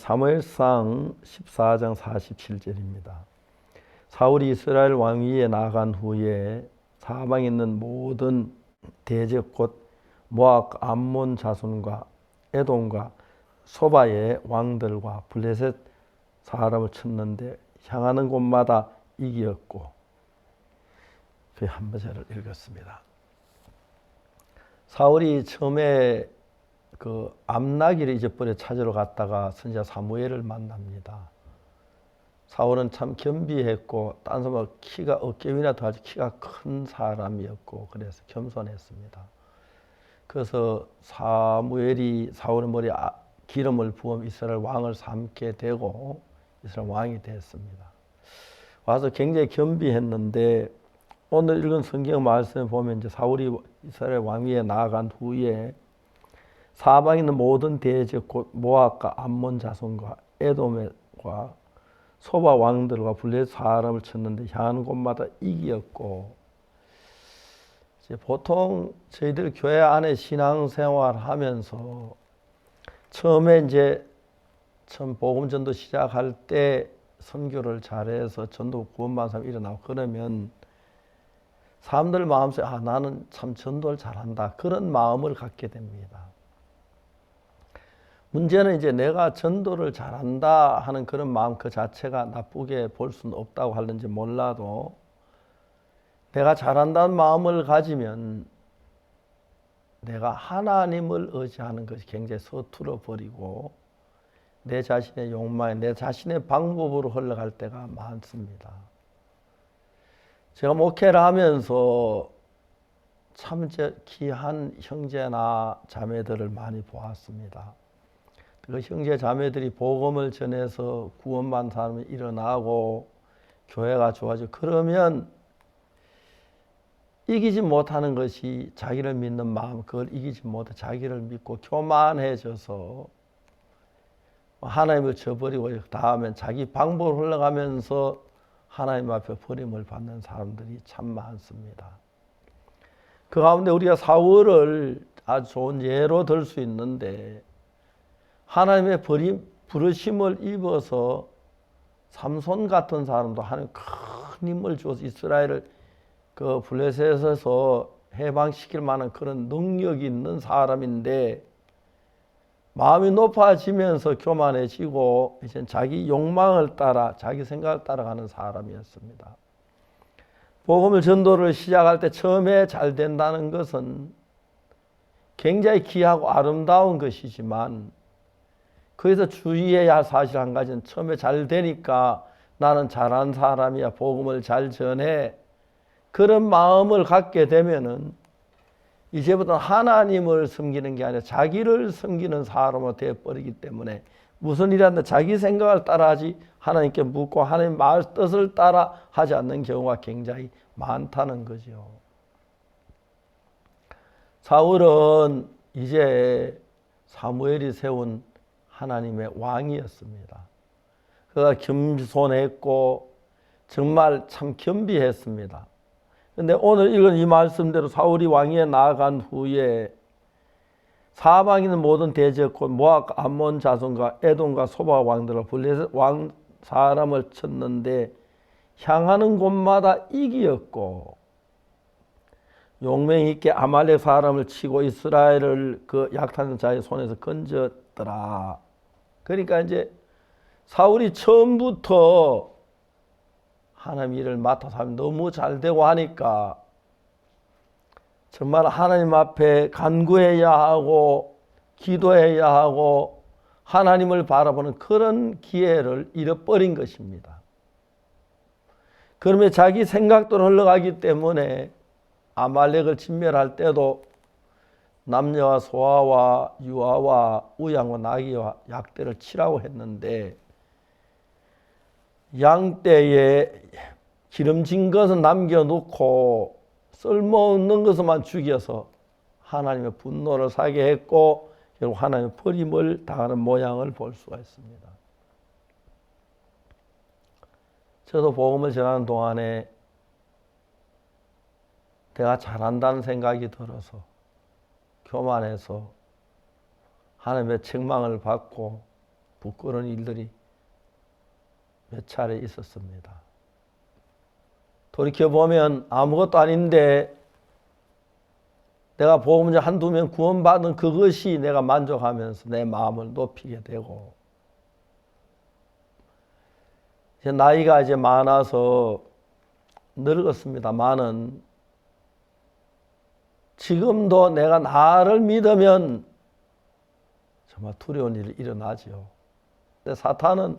사무엘상 14장 47절입니다. 사울이 이스라엘 왕위에 나간 후에 사방에 있는 모든 대적 곧 모압 암몬 자손과 에돔과 소바의 왕들과 블레셋 사람을 쳤는데 향하는 곳마다 이기었고 그 한 번째를 읽었습니다. 사울이 처음에 그 암나기를 잊어버려 찾으러 갔다가 선지자 사무엘을 만납니다. 사울은 참 겸비했고 딴 사람 키가 어깨 위나 더 아주 키가 큰 사람이었고 그래서 겸손했습니다. 그래서 사무엘이 사울의 머리에 아, 기름을 부어 이스라엘 왕을 삼게 되고 이스라엘 왕이 됐습니다. 와서 굉장히 겸비했는데 오늘 읽은 성경 말씀에 보면 이제 사울이 이스라엘 왕위에 나아간 후에 사방에 있는 모든 대적 곧 모압과 암몬 자손과 에돔과 소바 왕들과 블레 사람을 쳤는데 향하는 곳마다 이기었고 이제 보통 저희들 교회 안에 신앙생활 하면서 처음에 이제 처음 복음 전도 시작할 때 선교를 잘해서 전도 구원받은 사람 일어나고 그러면 사람들 마음속에 아 나는 참 전도를 잘한다 그런 마음을 갖게 됩니다. 문제는 이제 내가 전도를 잘한다 하는 그런 마음 그 자체가 나쁘게 볼 수는 없다고 하는지 몰라도 내가 잘한다는 마음을 가지면 내가 하나님을 의지하는 것이 굉장히 서툴어 버리고 내 자신의 욕망에 내 자신의 방법으로 흘러갈 때가 많습니다. 제가 목회를 하면서 참 귀한 형제나 자매들을 많이 보았습니다. 그 형제 자매들이 복음을 전해서 구원받은 사람이 일어나고 교회가 좋아지고 그러면 이기지 못하는 것이 자기를 믿는 마음 그걸 이기지 못해 자기를 믿고 교만해져서 하나님을 저버리고 다음엔 자기 방법을 흘러가면서 하나님 앞에 버림을 받는 사람들이 참 많습니다. 그 가운데 우리가 사월을 아주 좋은 예로 들 수 있는데 하나님의 버림, 부르심을 입어서 삼손 같은 사람도 하나님 큰 힘을 주어서 이스라엘을 그 블레셋에서 해방시킬 만한 그런 능력이 있는 사람인데 마음이 높아지면서 교만해지고 이제 자기 욕망을 따라 자기 생각을 따라가는 사람이었습니다. 복음을 전도를 시작할 때 처음에 잘 된다는 것은 굉장히 귀하고 아름다운 것이지만 거기서 주의해야 할 사실 한 가지는 처음에 잘 되니까 나는 잘한 사람이야 복음을 잘 전해 그런 마음을 갖게 되면은 이제부터 하나님을 섬기는 게 아니라 자기를 섬기는 사람으로 되어버리기 때문에 무슨 일이라도 자기 생각을 따라하지 하나님께 묻고 하나님 말 뜻을 따라 하지 않는 경우가 굉장히 많다는 거죠. 사울은 이제 사무엘이 세운 하나님의 왕이었습니다. 그가 겸손했고 정말 참 겸비했습니다. 근데 오늘 읽은 이 말씀대로 사울이 왕위에 나아간 후에 사방에 있는 모든 곧 모압 암몬 자손과 에돔과 소바 왕들과 블레셋 왕 사람을 쳤는데 향하는 곳마다 이기었고 용맹 있게 아말렉 사람을 치고 이스라엘을 그 약탄 자의 손에서 건졌더라. 그러니까 이제 사울이 처음부터 하나님 일을 맡아서 하면 너무 잘 되고 하니까 정말 하나님 앞에 간구해야 하고 기도해야 하고 하나님을 바라보는 그런 기회를 잃어버린 것입니다. 그러면 자기 생각대로 흘러가기 때문에 아말렉을 진멸할 때도 남녀와 소아와 유아와 우양과 나귀와 약대를 치라고 했는데 양떼에 기름진 것은 남겨놓고 쓸모없는 것만 죽여서 하나님의 분노를 사게 했고 결국 하나님의 버림을 당하는 모양을 볼 수가 있습니다. 저도 복음을 전하는 동안에 내가 잘한다는 생각이 들어서 교만해서 하나님의 책망을 받고 부끄러운 일들이 몇 차례 있었습니다. 돌이켜보면 아무것도 아닌데 내가 보험자 한두 명 구원받은 그것이 내가 만족하면서 내 마음을 높이게 되고 이제 나이가 이제 많아서 늙었습니다만은 지금도 내가 나를 믿으면 정말 두려운 일이 일어나지요. 근데 사탄은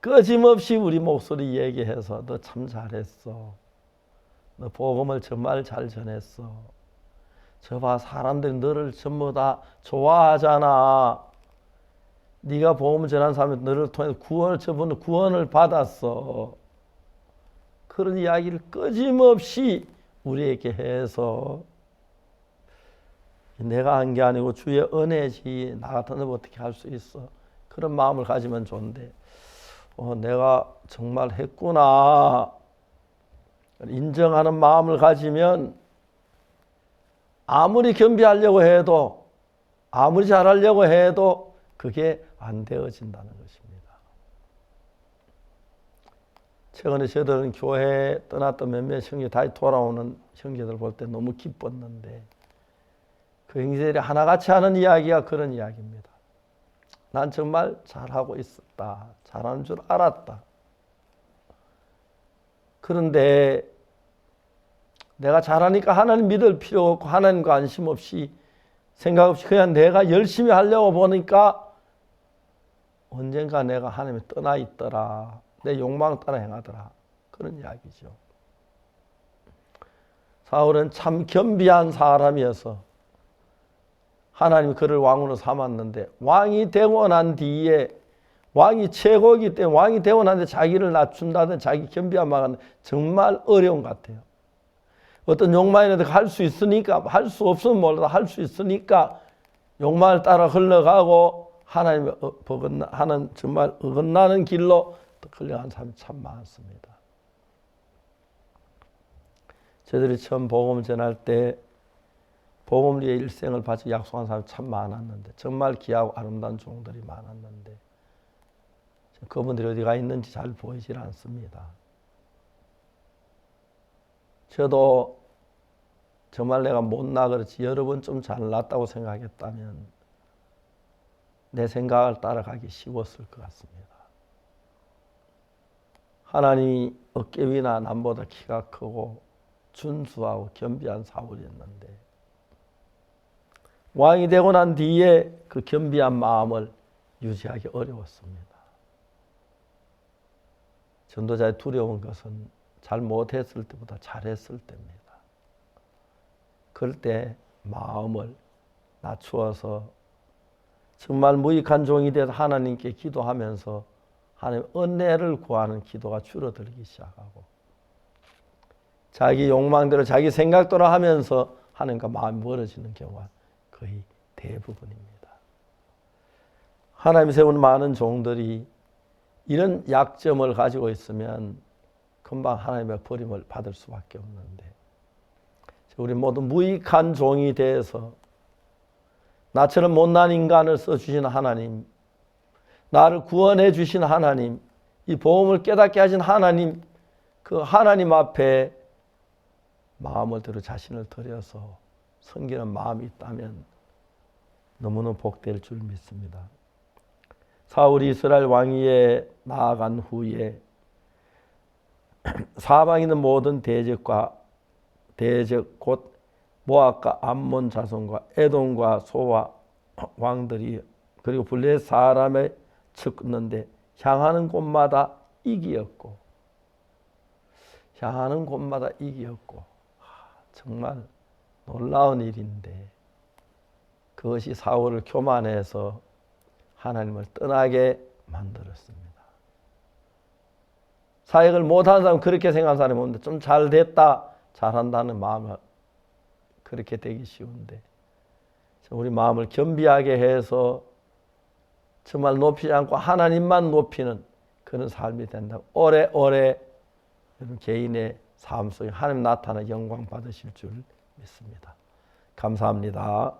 끊임없이 우리 목소리 얘기해서 너 참 잘했어. 너 복음을 정말 잘 전했어. 저봐 사람들이 너를 전부 다 좋아하잖아. 네가 복음을 전한 사람이 너를 통해 구원을 저분은 구원을 받았어. 그런 이야기를 끊임없이 우리에게 해서 내가 한 게 아니고 주의 은혜지 나 같은 놈 어떻게 할 수 있어? 그런 마음을 가지면 좋은데. 어, 내가 정말 했구나. 인정하는 마음을 가지면 아무리 겸비하려고 해도 아무리 잘하려고 해도 그게 안 되어진다는 것입니다. 최근에 저들은 교회 떠났던 몇몇 형제 다시 돌아오는 형제들 볼 때 너무 기뻤는데 그 형제들이 하나같이 하는 이야기가 그런 이야기입니다. 난 정말 잘하고 있었다. 잘하는 줄 알았다. 그런데 내가 잘하니까 하나님 믿을 필요 없고 하나님 관심 없이 생각 없이 그냥 내가 열심히 하려고 보니까 언젠가 내가 하나님을 떠나 있더라. 내 욕망 따라 행하더라. 그런 이야기죠. 사울은 참 겸비한 사람이어서 하나님이 그를 왕으로 삼았는데 왕이 되고 난 뒤에 왕이 최고이기 때문에 왕이 되고 난뒤 자기를 낮춘다든 자기 겸비한 마음은 정말 어려운 것 같아요. 어떤 욕망이라도 할 수 있으니까 할 수 없으면 몰라도 할 수 있으니까 욕망을 따라 흘러가고 하나님의 버긋나 하는 정말 어긋나는 길로 흘러간 사람이 참 많습니다. 저들이 처음 복음 전할 때 위에 일생을 바쳐 약속한 사람이 참 많았는데 정말 귀하고 아름다운 종들이 많았는데 그분들이 어디가 있는지 잘 보이질 않습니다. 저도 정말 내가 못나 그렇지 여러 번좀 잘났다고 생각했다면 내 생각을 따라가기 쉬웠을 것 같습니다. 하나님이 어깨 위나 남보다 키가 크고 준수하고 겸비한 사울이었는데 왕이 되고 난 뒤에 그 겸비한 마음을 유지하기 어려웠습니다. 전도자의 두려운 것은 잘 못했을 때보다 잘했을 때입니다. 그럴 때 마음을 낮추어서 정말 무익한 종이 돼서 하나님께 기도하면서 하나님 은혜를 구하는 기도가 줄어들기 시작하고 자기 욕망대로 자기 생각대로 하면서 하나님과 마음이 멀어지는 경우가 거의 대부분입니다. 하나님 세운 많은 종들이 이런 약점을 가지고 있으면 금방 하나님의 버림을 받을 수밖에 없는데 우리 모두 무익한 종이 돼서 나처럼 못난 인간을 써주신 하나님, 나를 구원해 주신 하나님, 이 보험을 깨닫게 하신 하나님, 그 하나님 앞에 마음을 들어 자신을 들여서 섬기는 마음이 있다면 너무나 복될 줄 믿습니다. 사울이 이스라엘 왕위에 나아간 후에 사방에 있는 모든 대적과 대적 곧 모압과 암몬 자손과 에돔과 소와 왕들이 그리고 블레 사람의 쳤는데 향하는 곳마다 이기였고 향하는 곳마다 이기였고 정말 놀라운 일인데 그것이 사울을 교만해서 하나님을 떠나게 만들었습니다. 사역을 못하는 사람 그렇게 생각하는 사람이 없는데 좀 잘 됐다 잘한다는 마음을 그렇게 되기 쉬운데 우리 마음을 겸비하게 해서 정말 높이지 않고 하나님만 높이는 그런 삶이 된다고 오래오래 개인의 삶 속에 하나님 나타나 영광 받으실 줄 믿습니다. 감사합니다.